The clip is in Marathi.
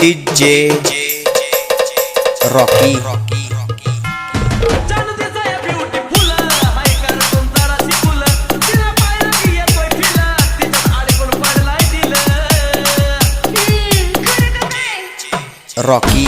डीजे रॉकी चालू दे जाया beautiful. हाय करतून जराशी फुलं. तिला पाहिलं की येतोय फिलं. तिच्यात अडकून पडलाय दिलं. रॉकी